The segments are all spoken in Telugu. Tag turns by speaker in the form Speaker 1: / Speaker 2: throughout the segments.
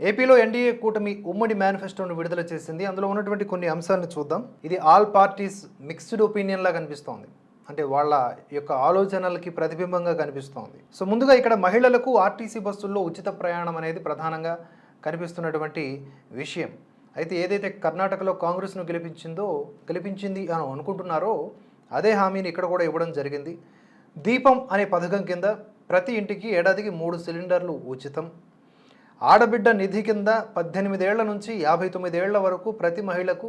Speaker 1: ఏపీలో ఎన్డీఏ కూటమి ఉమ్మడి మేనిఫెస్టోను విడుదల చేసింది. అందులో ఉన్నటువంటి కొన్ని అంశాలను చూద్దాం. ఇది ఆల్ పార్టీస్ మిక్స్డ్ ఒపీనియన్లా కనిపిస్తోంది అంటే వాళ్ళ యొక్క ఆలోచనలకి ప్రతిబింబంగా కనిపిస్తోంది. సో ముందుగా ఇక్కడ మహిళలకు ఆర్టీసీ బస్సుల్లో ఉచిత ప్రయాణం అనేది ప్రధానంగా కనిపిస్తున్నటువంటి విషయం. అయితే ఏదైతే కర్ణాటకలో కాంగ్రెస్ను గెలిపించిందో గెలిపించింది అని అనుకుంటున్నారో అదే హామీని ఇక్కడ కూడా ఇవ్వడం జరిగింది. దీపం అనే పథకం కింద ప్రతి ఇంటికి ఏడాదికి మూడు సిలిండర్లు ఉచితం. ఆడబిడ్డ నిధి కింద పద్దెనిమిదేళ్ళ నుంచి యాభై తొమ్మిదేళ్ళ వరకు ప్రతి మహిళకు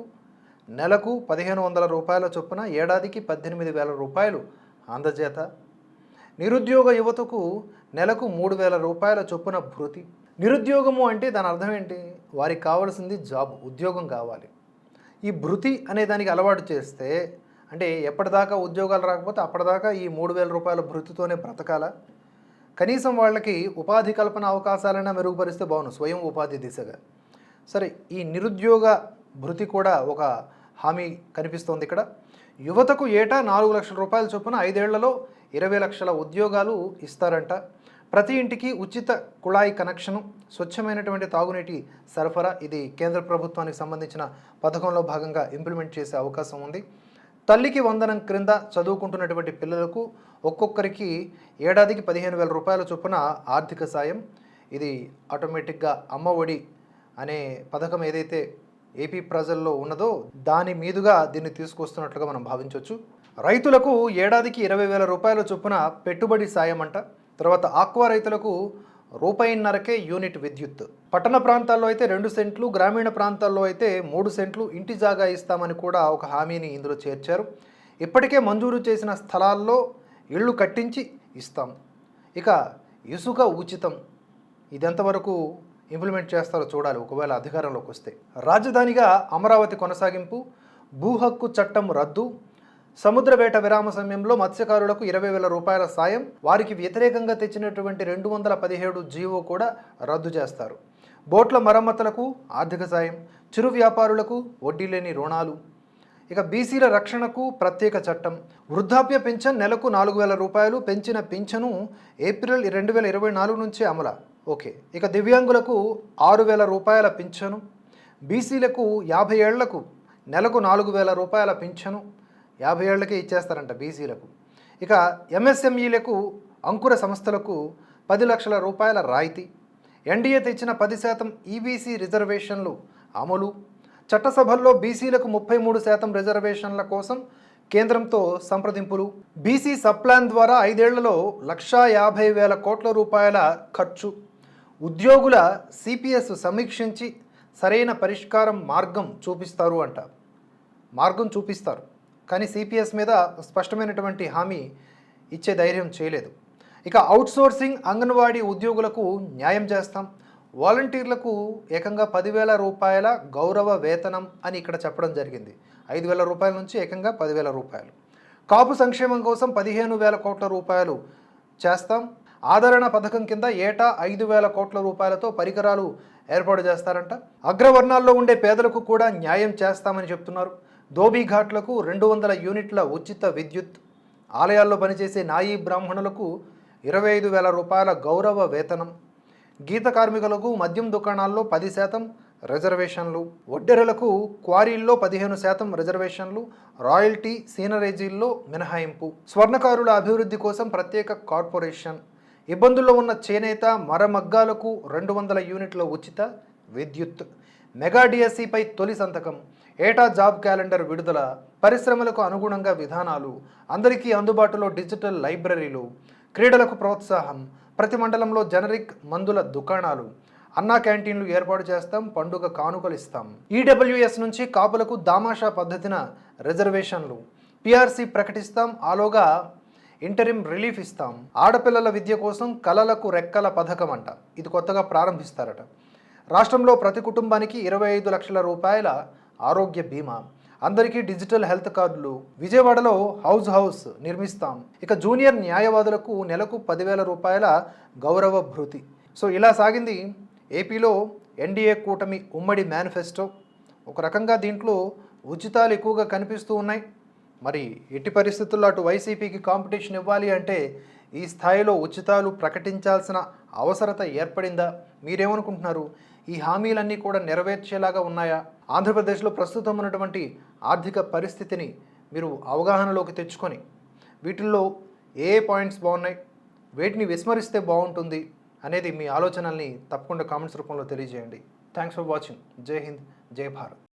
Speaker 1: నెలకు పదిహేను వందల రూపాయల చొప్పున ఏడాదికి పద్దెనిమిది వేల రూపాయలు అందజేత. నిరుద్యోగ యువతకు నెలకు మూడు వేల రూపాయల చొప్పున భృతి. నిరుద్యోగము అంటే దాని అర్థం ఏంటి? వారికి కావాల్సింది జాబ్ ఉద్యోగం కావాలి. ఈ భృతి అనే దానికి అలవాటు చేస్తే అంటే ఎప్పటిదాకా ఉద్యోగాలు రాకపోతే అప్పటిదాకా ఈ మూడు వేల రూపాయల భృతితోనే బ్రతకాలా? కనీసం వాళ్ళకి ఉపాధి కల్పన అవకాశాలైనా మెరుగుపరిస్తే బాగును స్వయం ఉపాధి దిశగా. సరే ఈ నిరుద్యోగ భృతి కూడా ఒక హామీ కనిపిస్తోంది ఇక్కడ. యువతకు ఏటా నాలుగు లక్షల రూపాయల చొప్పున ఐదేళ్ళలో ఇరవై లక్షల ఉద్యోగాలు ఇస్తారంట. ప్రతి ఇంటికి ఉచిత కుళాయి కనెక్షను స్వచ్ఛమైనటువంటి తాగునీటి సరఫరా ఇది కేంద్ర ప్రభుత్వానికి సంబంధించిన పథకంలో భాగంగా ఇంప్లిమెంట్ చేసే అవకాశం ఉంది. తల్లికి వందనం క్రింద చదువుకుంటున్నటువంటి పిల్లలకు ఒక్కొక్కరికి ఏడాదికి పదిహేను వేల రూపాయల చొప్పున ఆర్థిక సాయం. ఇది ఆటోమేటిక్గా అమ్మ ఒడి అనే పథకం ఏదైతే ఏపీ ప్రజల్లో ఉన్నదో దాని మీదుగా దీన్ని తీసుకొస్తున్నట్లుగా మనం భావించవచ్చు. రైతులకు ఏడాదికి ఇరవై వేల రూపాయల చొప్పున పెట్టుబడి సాయం అంట తర్వాత ఆక్వా రైతులకు రూపాయిన్నరకే యూనిట్ విద్యుత్. పట్టణ ప్రాంతాల్లో అయితే రెండు సెంట్లు గ్రామీణ ప్రాంతాల్లో అయితే మూడు సెంట్లు ఇంటి జాగా ఇస్తామని కూడా ఒక హామీని ఇందులో చేర్చారు. ఇప్పటికే మంజూరు చేసిన స్థలాల్లో ఇళ్ళు కట్టించి ఇస్తాం. ఇక ఇసుక ఉచితం ఇది ఎంతవరకు ఇంప్లిమెంట్ చేస్తారో చూడాలి. ఒకవేళ అధికారంలోకి వస్తే రాజధానిగా అమరావతి కొనసాగింపు భూ హక్కు చట్టం రద్దు సముద్ర వేట విరామ సమయంలో మత్స్యకారులకు ఇరవై వేల రూపాయల సాయం వారికి వ్యతిరేకంగా తెచ్చినటువంటి రెండు వందల పదిహేడు జీవో కూడా రద్దు చేస్తారు. బోట్ల మరమ్మతులకు ఆర్థిక సాయం చిరు వ్యాపారులకు వడ్డీ లేని రుణాలు. ఇక బీసీల రక్షణకు ప్రత్యేక చట్టం. వృద్ధాప్య పింఛన్ నెలకు నాలుగు వేల రూపాయలు పెంచిన పింఛను ఏప్రిల్ రెండు వేల ఇరవై నాలుగు నుంచి అమల. ఓకే. ఇక దివ్యాంగులకు ఆరు వేల రూపాయల పింఛను బీసీలకు యాభై ఏళ్ళకు నెలకు నాలుగు వేల రూపాయల పింఛను యాభై ఏళ్ళకే ఇచ్చేస్తారంట బీసీలకు. ఇక ఎంఎస్ఎంఈలకు అంకుర సంస్థలకు పది లక్షల రూపాయల రాయితీ. ఎన్డీఏ తెచ్చిన పది శాతం ఈబీసీ రిజర్వేషన్లు అమలు. చట్టసభల్లో బీసీలకు ముప్పై మూడు శాతం రిజర్వేషన్ల కోసం కేంద్రంతో సంప్రదింపులు. బీసీ సప్లాన్ ద్వారా ఐదేళ్ళలో లక్షా యాభై వేల కోట్ల రూపాయల ఖర్చు. ఉద్యోగుల సిపిఎస్ సమీక్షించి సరైన పరిష్కారం మార్గం చూపిస్తారు అంట. మార్గం చూపిస్తారు. కానీ సిపిఎస్ మీద స్పష్టమైనటువంటి హామీ ఇచ్చే ధైర్యం చేయలేదు. ఇక అవుట్సోర్సింగ్ అంగన్వాడీ ఉద్యోగులకు న్యాయం చేస్తాం. వాలంటీర్లకు ఏకంగా పదివేల రూపాయల గౌరవ వేతనం అని ఇక్కడ చెప్పడం జరిగింది. ఐదు వేల రూపాయల నుంచి ఏకంగా పదివేల రూపాయలు. కాపు సంక్షేమం కోసం పదిహేను వేల కోట్ల రూపాయలు చేస్తాం. ఆదరణ పథకం కింద ఏటా ఐదు వేల కోట్ల రూపాయలతో పరికరాలు ఏర్పాటు చేస్తారంట. అగ్రవర్ణాల్లో ఉండే పేదలకు కూడా న్యాయం చేస్తామని చెప్తున్నారు. ధోబీ ఘాట్లకు రెండు వందల యూనిట్ల ఉచిత విద్యుత్. ఆలయాల్లో పనిచేసే నాయీ బ్రాహ్మణులకు ఇరవై ఐదు వేల రూపాయల గౌరవ వేతనం. గీత కార్మికులకు మద్యం దుకాణాల్లో పది శాతం రిజర్వేషన్లు. వడ్డెరలకు క్వారీల్లో పదిహేను శాతం రిజర్వేషన్లు. రాయల్టీ సీనరేజీల్లో మినహాయింపు. స్వర్ణకారుల అభివృద్ధి కోసం ప్రత్యేక కార్పొరేషన్. ఇబ్బందుల్లో ఉన్న చేనేత మరమగ్గాలకు రెండు వందల యూనిట్ల ఉచిత విద్యుత్. మెగా డిఎస్సిపై తొలి సంతకం. ఏటా జాబ్ క్యాలెండర్ విడుదల పరిశ్రమలకు అనుగుణంగా విధానాలు అందరికీ అందుబాటులో డిజిటల్ లైబ్రరీలు క్రీడలకు ప్రోత్సాహం ప్రతి మండలంలో జనరిక్ మందుల దుకాణాలు అన్నా క్యాంటీన్లు ఏర్పాటు చేస్తాం పండుగ కానుకలు ఇస్తాం. ఈడబ్ల్యూఎస్ నుంచి కాపులకు దామాషా పద్ధతిన రిజర్వేషన్లు. పిఆర్సీ ప్రకటిస్తాం ఆలోగా ఇంటరిమ్ రిలీఫ్ ఇస్తాం. ఆడపిల్లల విద్య కోసం కలలకు రెక్కల పథకం అంట ఇది కొత్తగా ప్రారంభిస్తారట. రాష్ట్రంలో ప్రతి కుటుంబానికి ఇరవై ఐదు లక్షల రూపాయల ఆరోగ్య బీమా. అందరికీ డిజిటల్ హెల్త్ కార్డులు. విజయవాడలో హౌస్ హౌస్ నిర్మిస్తాం. ఇక జూనియర్ న్యాయవాదులకు నెలకు పదివేల రూపాయల గౌరవ భృతి. సో ఇలా సాగింది ఏపీలో ఎన్డీఏ కూటమి ఉమ్మడి మేనిఫెస్టో. ఒక రకంగా దీంట్లో ఉచితాలు ఎక్కువగా కనిపిస్తూ ఉన్నాయి. మరి ఎట్టి పరిస్థితుల్లో అటు వైసీపీకి కాంపిటీషన్ ఇవ్వాలి అంటే ఈ స్థాయిలో ఉచితాలు ప్రకటించాల్సిన అవసరత ఏర్పడిందా? మీరేమనుకుంటున్నారు? ఈ హామీలన్నీ కూడా నెరవేర్చేలాగా ఉన్నాయా? ఆంధ్రప్రదేశ్లో ప్రస్తుతం ఉన్నటువంటి ఆర్థిక పరిస్థితిని మీరు అవగాహనలోకి తెచ్చుకొని వీటిల్లో ఏ ఏ పాయింట్స్ బాగున్నాయి? వేటిని విస్మరిస్తే బాగుంటుంది అనేది మీ ఆలోచనల్ని తప్పకుండా కామెంట్స్ రూపంలో తెలియజేయండి. Thanks for watching. Jai Hind Jai Bharat.